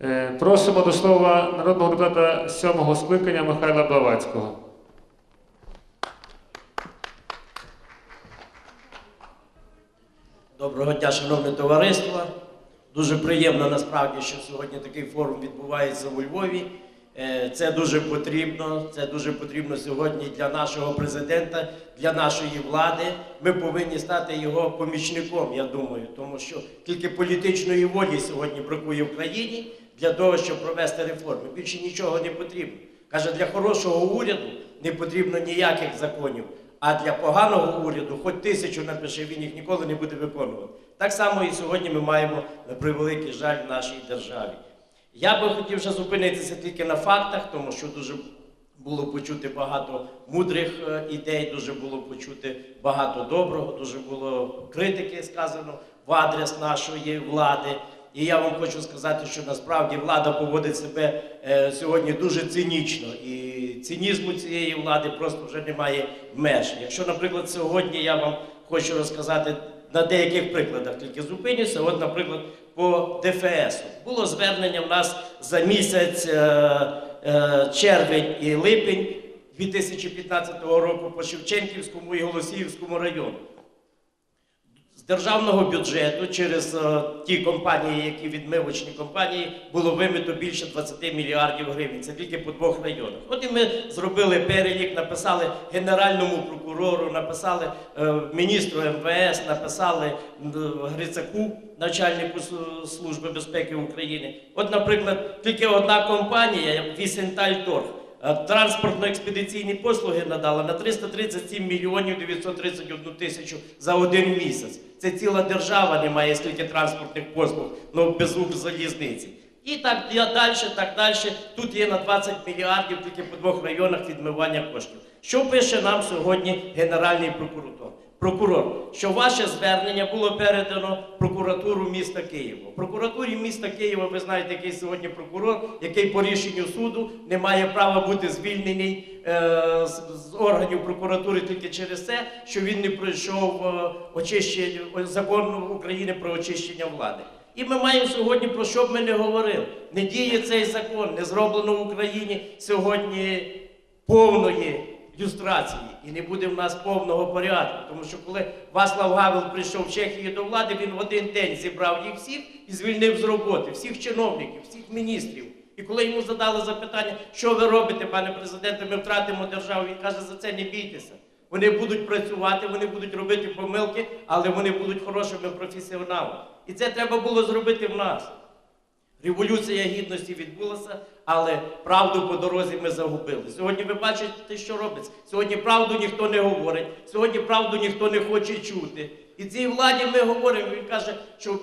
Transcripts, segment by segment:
Е, Просимо до слова народного депутата сьомого скликання Михайла Блавацького. Доброго дня, шановне товариство. Дуже приємно насправді, що сьогодні такий форум відбувається у Львові. Е, Це дуже потрібно. Це дуже потрібно сьогодні для нашого президента, для нашої влади. Ми повинні стати його помічником, я думаю, тому що тільки політичної волі сьогодні бракує в країні для того, щоб провести реформи. Більше нічого не потрібно. Каже, для хорошого уряду не потрібно ніяких законів. А для поганого уряду, хоч тисячу напиши, він їх ніколи не буде виконувати. Так само і сьогодні ми маємо превеликий жаль в нашій державі. Я би хотів ще зупинитися тільки на фактах, тому що дуже було почути багато мудрих е, ідей, дуже було почути багато доброго, дуже було критики сказано в адрес нашої влади. І я вам хочу сказати, що насправді влада поводить себе е, сьогодні дуже цинічно, і цинізму цієї влади просто вже немає меж. Якщо, наприклад, сьогодні я вам хочу розказати на деяких прикладах, тільки зупинюся. От, наприклад, по ДФС було звернення в нас за місяць е, е, червень і липень 2015 року по Шевченківському і Голосіївському району державного бюджету через е, ті компанії, які відмивочні компанії, було вимито більше 20 мільярдів гривень. Це тільки по двох районах. От і ми зробили перелік, написали генеральному прокурору, написали е, міністру МВС, написали м, Грицаку, начальнику Служби безпеки України. От, наприклад, тільки одна компанія, Вісентальторг, Е, Транспортно-експедиційні послуги надала на 337 мільйонів 931 тисячу за один місяць. Це ціла держава не має стільки транспортних послуг, ну без Укрзалізниці. І так далі, так далі. Тут є на 20 мільярдів тільки по двох районах відмивання коштів. Що пише нам сьогодні Генеральний прокурор? Прокурор, що ваше звернення було передано прокуратуру міста Києва. Прокуратурі міста Києва, ви знаєте, який сьогодні прокурор, який по рішенню суду не має права бути звільнений з, з органів прокуратури тільки через те, що він не пройшов е, очищення закон України про очищення влади. І ми маємо сьогодні про що б ми не говорили. Не діє цей закон, не зроблено в Україні сьогодні повної люстрації. І не буде в нас повного порядку. Тому що коли Васлав Гавел прийшов в Чехію до влади, він в один день зібрав їх всіх і звільнив з роботи, всіх чиновників, всіх міністрів. І коли йому задали запитання, що ви робите, пане президенте, ми втратимо державу, він каже, за це не бійтеся. Вони будуть працювати, вони будуть робити помилки, але вони будуть хорошими професіоналами. І це треба було зробити в нас. Революція гідності відбулася, але правду по дорозі ми загубили. Сьогодні ви бачите, що робиться. Сьогодні правду ніхто не говорить, сьогодні правду ніхто не хоче чути. І цій владі ми говоримо, він каже, що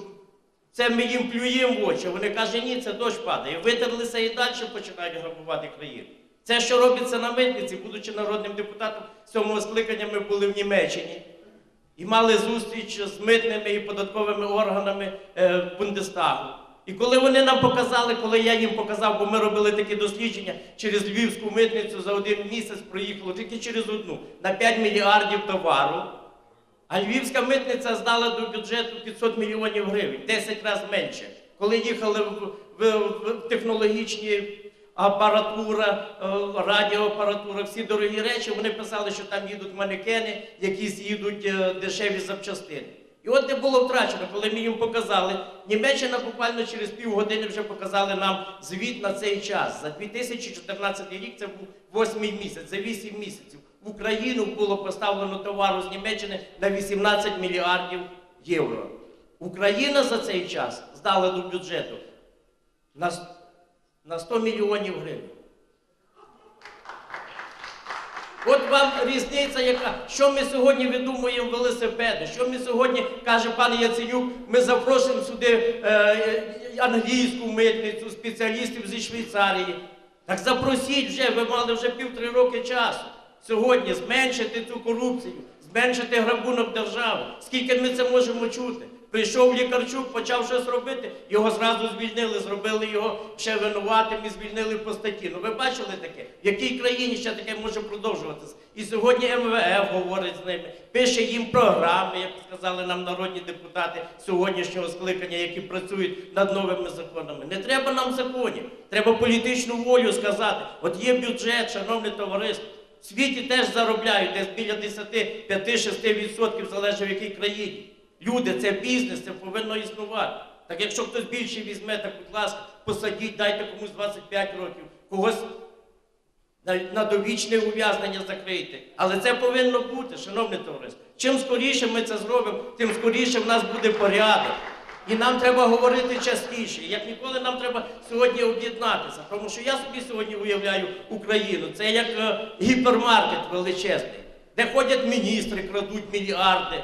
це ми їм плюємо в очі. Вони кажуть, ні, це дощ падає. Витерлися і далі починають грабувати країну. Це, що робиться на митниці, будучи народним депутатом сьомого скликання, ми були в Німеччині. І мали зустріч з митними і податковими органами е, Бундестагу. І коли вони нам показали, коли я їм показав, бо ми робили такі дослідження, через Львівську митницю за один місяць проїхало тільки через одну на 5 мільярдів товару. А Львівська митниця здала до бюджету 500 мільйонів гривень, 10 разів менше. Коли їхали в, в, в технологічні апаратура, е, радіоапаратура, всі дорогі речі, вони писали, що там їдуть манекени, якісь їдуть е, дешеві запчастини. І от не було втрачено, коли ми їм показали. Німеччина буквально через півгодини вже показали нам звіт на цей час. За 2014 рік це був восьмий місяць, за 8 місяців. В Україну було поставлено товару з Німеччини на 18 мільярдів євро. Україна за цей час здала до бюджету на, 100 мільйонів гривень. От вам різниця, яка що ми сьогодні видумуємо велосипеди, що ми сьогодні каже пан Яценюк, ми запрошуємо сюди е, е, англійську митницю, спеціалістів зі Швейцарії. Так запросіть вже, ви мали вже півтори роки часу. Сьогодні зменшити цю корупцію, зменшити грабунок держави. Скільки ми це можемо чути? Прийшов Лікарчук, почав щось робити, його зразу звільнили, зробили його ще винуватим і звільнили по статті. Ну ви бачили таке? В якій країні ще таке може продовжуватися? І сьогодні МВФ говорить з ними, пише їм програми, як сказали нам народні депутати сьогоднішнього скликання, які працюють над новими законами. Не треба нам законів, треба політичну волю сказати. От є бюджет, шановне товариство. Світі теж заробляють десь біля 10, 5-6% залежить в якій країні. Люди, це бізнес, це повинно існувати. Так якщо хтось більше візьме, так будь ласка, посадіть, дайте комусь 25 років, когось на, довічне ув'язнення закрийте. Але це повинно бути, шановне товариство. Чим скоріше ми це зробимо, тим скоріше в нас буде порядок. І нам треба говорити частіше. Як ніколи нам треба сьогодні об'єднатися. Тому що я собі сьогодні уявляю Україну. Це як е, гіпермаркет величезний, де ходять міністри, крадуть мільярди,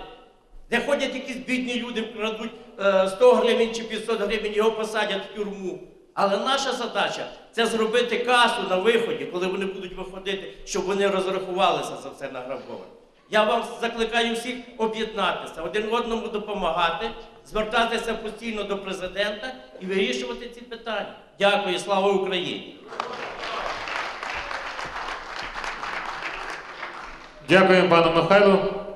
де ходять якісь бідні люди, крадуть е, 100 гривень чи 500 гривень, його посадять в тюрму. Але наша задача це зробити касу на виході, коли вони будуть виходити, щоб вони розрахувалися за все награбоване. Я вам закликаю всіх об'єднатися, один одному допомагати, звертатися постійно до президента і вирішувати ці питання. Дякую, слава Україні! Дякуємо пану Михайлу.